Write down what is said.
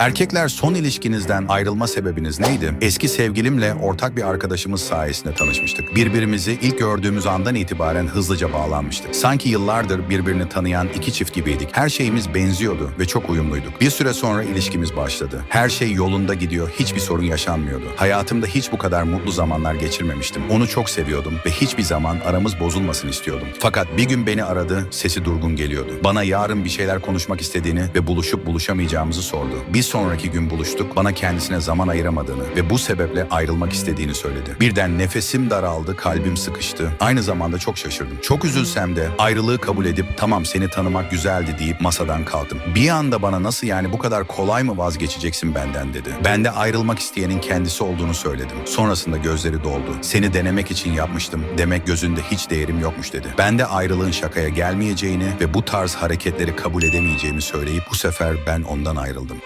Erkekler son ilişkinizden ayrılma sebebiniz neydi? Eski sevgilimle ortak bir arkadaşımız sayesinde tanışmıştık. Birbirimizi ilk gördüğümüz andan itibaren hızlıca bağlanmıştık. Sanki yıllardır birbirini tanıyan iki çift gibiydik. Her şeyimiz benziyordu ve çok uyumluyduk. Bir süre sonra ilişkimiz başladı. Her şey yolunda gidiyor, hiçbir sorun yaşanmıyordu. Hayatımda hiç bu kadar mutlu zamanlar geçirmemiştim. Onu çok seviyordum ve hiçbir zaman aramız bozulmasın istiyordum. Fakat bir gün beni aradı, sesi durgun geliyordu. Bana yarın bir şeyler konuşmak istediğini ve buluşup buluşamayacağımızı sordu. Bir sonraki gün buluştuk, bana kendisine zaman ayıramadığını ve bu sebeple ayrılmak istediğini söyledi. Birden nefesim daraldı, kalbim sıkıştı. Aynı zamanda çok şaşırdım. Çok üzülsem de ayrılığı kabul edip tamam seni tanımak güzeldi deyip masadan kalktım. Bir anda bana nasıl yani bu kadar kolay mı vazgeçeceksin benden dedi. Ben de ayrılmak isteyenin kendisi olduğunu söyledim. Sonrasında gözleri doldu. Seni denemek için yapmıştım. Demek gözünde hiç değerim yokmuş dedi. Ben de ayrılığın şakaya gelmeyeceğini ve bu tarz hareketleri kabul edemeyeceğimi söyleyip bu sefer ben ondan ayrıldım.